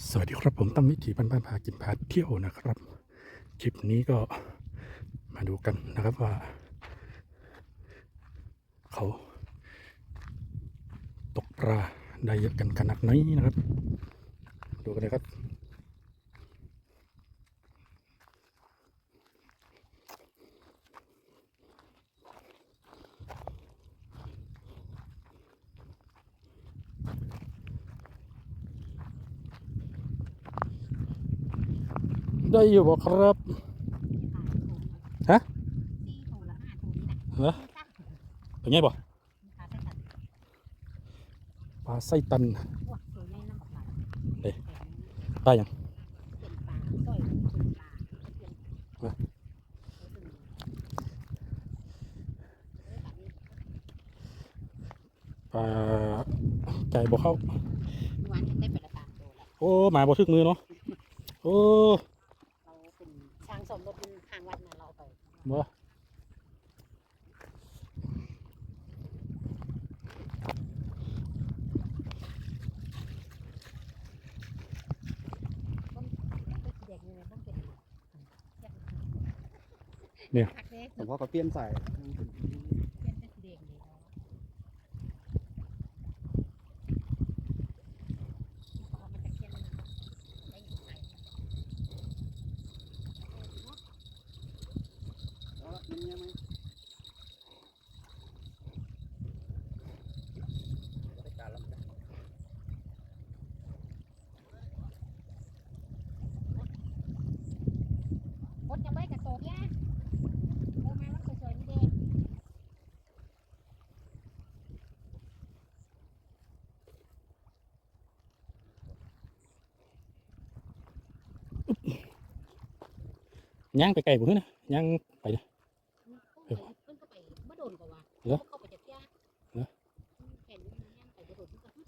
สวัสดีครับผมตั้มวิถีบ้านบ้านพากินพาเที่ยวนะครับ คลิปนี้ก็มาดูกันนะครับว่า เขาตกปลาได้เยอะกันขนาดไหนนะครับ ดูกันเลยครับ ได้อยู่บ่ครับฮะสี่ถุงละห้าถุงนี่นะเหรอเป็นไงบ่ปลาไส้ตันพวกตัวแม่น้ำปลาเอ๊ะปลาย่างเปลาสร้อยเป็นปลาปลาไก่บ่เข้าโอ้หมาบ่ทึกมือเนาะโอ้ เราเป็นช้างส มรถมันห่างวัดนะเราเอาไปบ่เด็กนี่ต้องเป็นเนี่ยพักเด็กผมว่าก็เปลี่ยนสาย เป็นเด็กดีเนาะมันจะเคียนมันได้อยู่ไหน มันยังไงได้การแล้วกัน มดยังไม่กระโตกย่าเออมาแล้วสวยๆนี่เด็ก ย่างไปไก่บ่ฮึนะย่างไปเด้อเพิ่นก็ไปบ่โดนกว่าเหรอเข้าไปจากย่าเหรอเห็นย่างไปบ่โดนเพิ่นก็ฮึด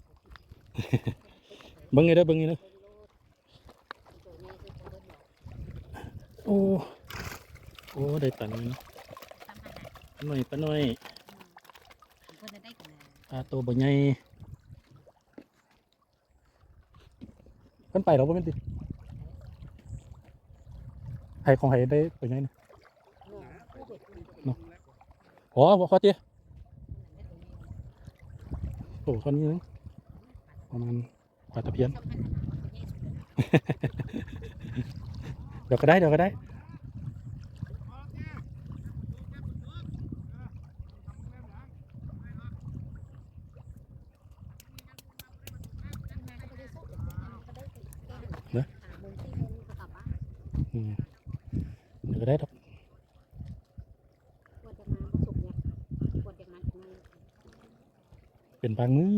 เบิ่งไงเด้อเบิ่งไงเด้อโอ้โอ้ได้ตันเลยเนาะปลาหน่อยปลาหน่อยปลาตัวบ่ใหญ่เพิ่นไปแล้วบ่แม่นติ ไห้ของไห้ได้ตัวใหญ่นะอ๋อบ่ขอติโอ้เท่านี้นึงประมาณปลาตะเพียน เดี๋ยวก็ได้เดี๋ยวก็ได้อืม เดี๋ยวก็ได้ดอกเป็นบางมื้อ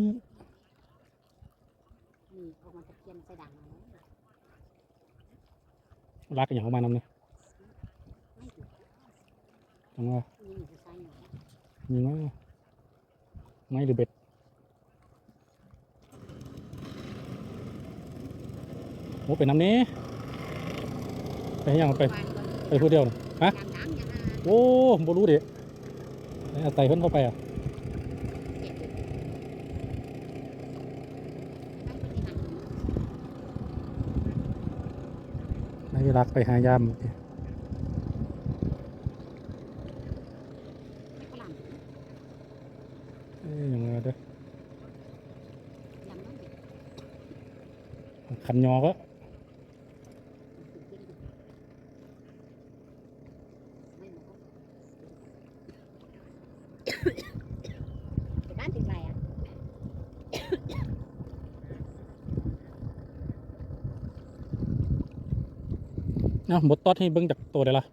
ลากกันอย่างออกมานำเนี่ยจังว่ามีน้อยไม้หรือเบ็ดโอ้ไปน้ำนี้ไปให้ยังไป ไปผู้เดียวน่ะโอ้บ่รู้ด็เอาไต่เพิ่นเข้าไปอะในเวลาไปหายามอยยังไงเด้อขันยอก็ บ้านติดไรอะ เนาะบดตอดให้เบิ่งจากตัวได้ละ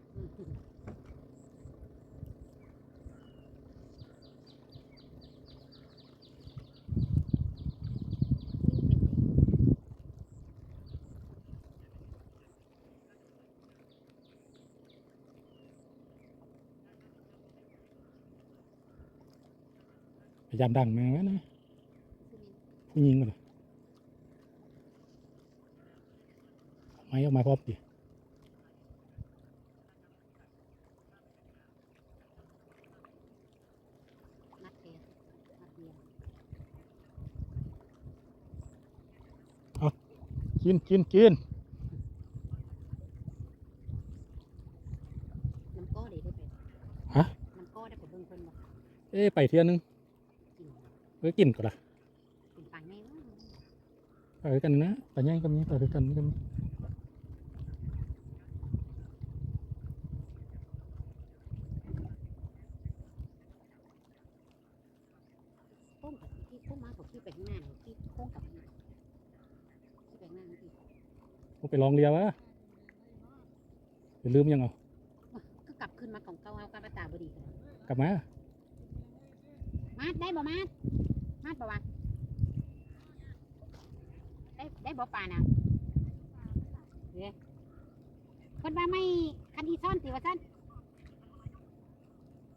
พยายามดังมาไว้นะผู้หญิงกันนะไม้ออกมาพร้อมดิ นัดเดียวนัดเดียว กินกินกินน้ำก้อได้ได้ไปฮะน้ำก้อได้ไปเบิ่งเพิ่นบ่เอ้ไปเที่ยนึงกินเอ้ยกินก่อนละกินปลาแม่เนาะไปด้วยกันนะไปย่างกันนี้ไปด้วยกันนี่กันต้มกับที่ต้มมากับที่ไปข้างหน้านี่ที่โค้งกับที่ที่ไปข้างหน้านี่ที่ เอาไปลองเรียวะอย่าลืมยังเอาก็กลับขึ้นมาของเก่าเอากลับมาตาบดีกันกลับมา มาดได้บ่มาดมาดบ่วะได้ได้บ่ปลาน่ะเด้เพิ่นว่าไม่คันดีซ่อนติว่าซั่น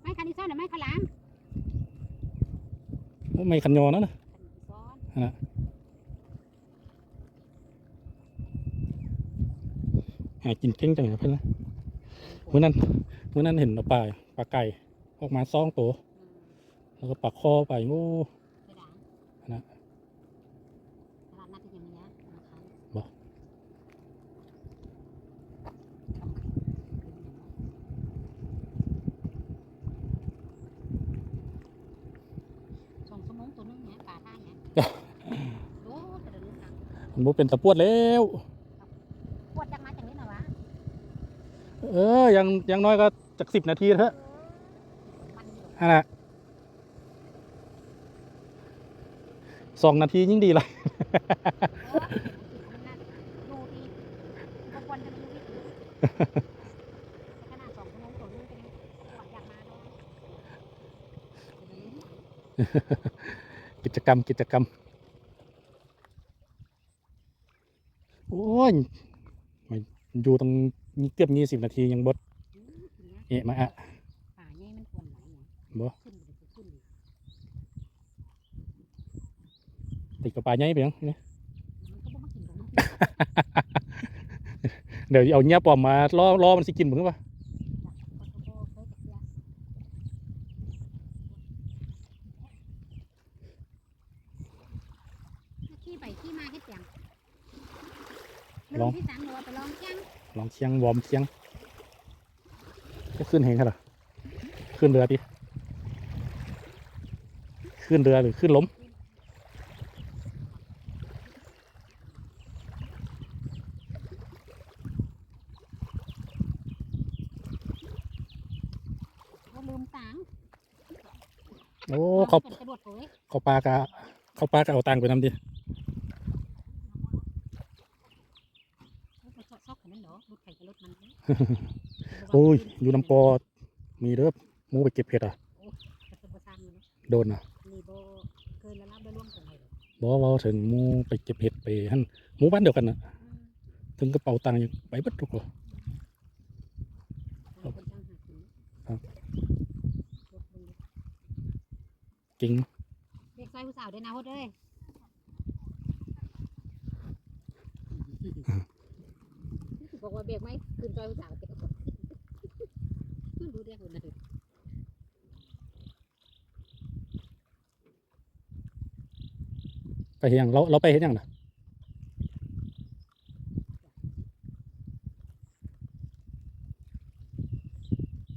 ไม่คันดีซ่อนหรือไม่ขาวหลามไม่ขันยอนะนะคันดีซ่อนหากินเก่งจังเลยเพื่อนนะมื้อนั้นมื้อนั้นเห็นเอาปลาปลาไก่ออกมาซองตัวอืมแล้วก็ปักคอไปโง่ไปด่างนะตลาดนัดที่ยังมีนะมาขายบ่สองชั่วโมงตัวนึงเนี่ยปลาท่าเนี่ยโอ้แต่เดี๋ยวนี้ค่ะมันบ่เป็นตะปวดแล้วปวดจังมาจังนี้นะวะ เออยังยังน้อยก็จากสิบนาทีเถอะนั่นแหละสองนาทียิ่งดีเลยกิจกรรมกิจกรรม โอ้ย อยู่ตรงนี้เกือบยี่สิบนาทียังบดอืมทีเนี้ยเอะมาอะป่าใหญ่มันควรไหลเนี่ยบ่ขึ้นไปขึ้นดิติดกับปลาใหญ่ไปยังนี่มันก็บ่มากินตรงนั้นเดี๋ยวเอาเงี้ยปลอมมาล่อล่อมันสิกินมึงปะขี้ไปขี้มาเฮ็ดหยัง ลองที่สามหัวไปลองจังลองเชียงวอร์มเชียง จะขึ้นเฮงเหรอขึ้นเรือดิขึ้นเรือหรือขึ้นล้มเขาลืมตังค์โอ้เขาเป็นกระโดดเลยเขาปลากะเขาปลากะเอาตังค์ไปนำดิ เขาก็ชอบขนาดนั้นเหรอรถไข่กับรถมันเโอ้ย อยู่ลำปอมีเด้อหมูไปเก็บเห็ดอะกระตุ้นประสานอยู่นะโดนอะนี่โบเกินแล้วรับได้ร่วมกันไหมหรอบอกว่าถึงหมูไปเก็บเห็ดไปหั่นหมูบ้านเดียวกันน่ะถึงกระเป๋าตังค์ยังไปเบัดทุกคนคนจ้างหากินครับรถมึงจริงเรียกซอยผู้สาวด้วยนะโฮดเอ้ย บอกว่าเบรกไหมคืนซอยผู้สาวเต็มดูเรียกคนนะไปเฮ็ดหยังเราเราไปเห็นยังนะ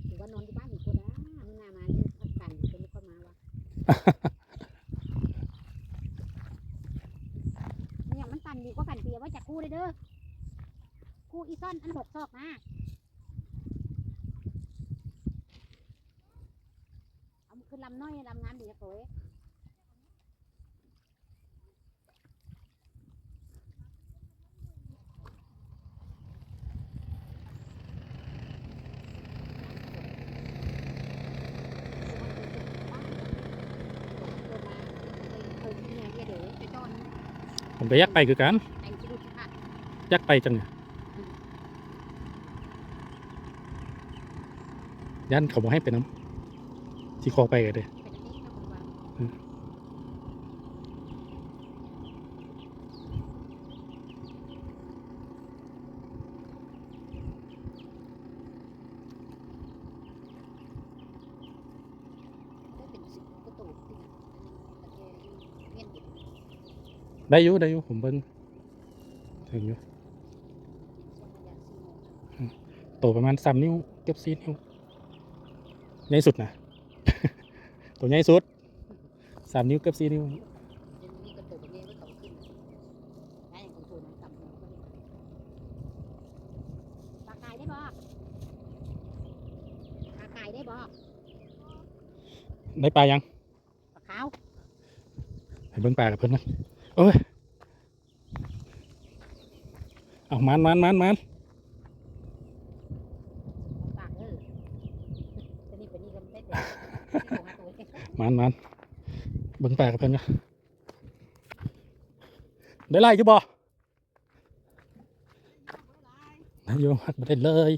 ถือว่านอนที่บ้านอยู่กูได้มึงนามาเนี่ยพักกันเป็นคนมาวะเนี่ยมันตันดีกว่ากันเปียว่าจะกู้เลยเด้อกู้อี ซ่อนอันหกซอกนะเอามาขึ้นลำน้อยลำงามดีนะโอยเออเนี่ยเดี๋ยวไปจอนผมไปยักไปคือกันแต่งชิลุชค่ะยักไปจังเนี่ย ยันเขาบอกให้ไปน้ำที่คอไปกันเลยเป็นอันนี้นะคุณวางอืมได้เป็นสิบกระตูกที่อันเทศเวียนดิบได้อยู่ได้อยู่ผมเบิ้งถึงอยู่โมงโตประมาณสามนิ้วเกือบสี่นิ้ว ใหญ่สุดนะตัวใหญ่สุดสามนิ้วเกือบสี่นิ้วเดี๋ยวนี้ก็ตัวแบบนี้ก็โตขึ้นได้อย่างตัวนั้นต่ำลงก็ได้ปลากายได้บ่ปลากายได้บ่ได้ปลายังปลาขาวให้เบิ่งปลากับเพิ่นนะโอ้ยเอามันมันมันมัน ปลากเออตัวนี้เป็นนี่ก็ไม่ได้แต่ที่ของหาตัวเอง มันมันเบิ่งปลกับเพิ่นนะได้ไล่จุบอได้อยู่บ่ได้เลย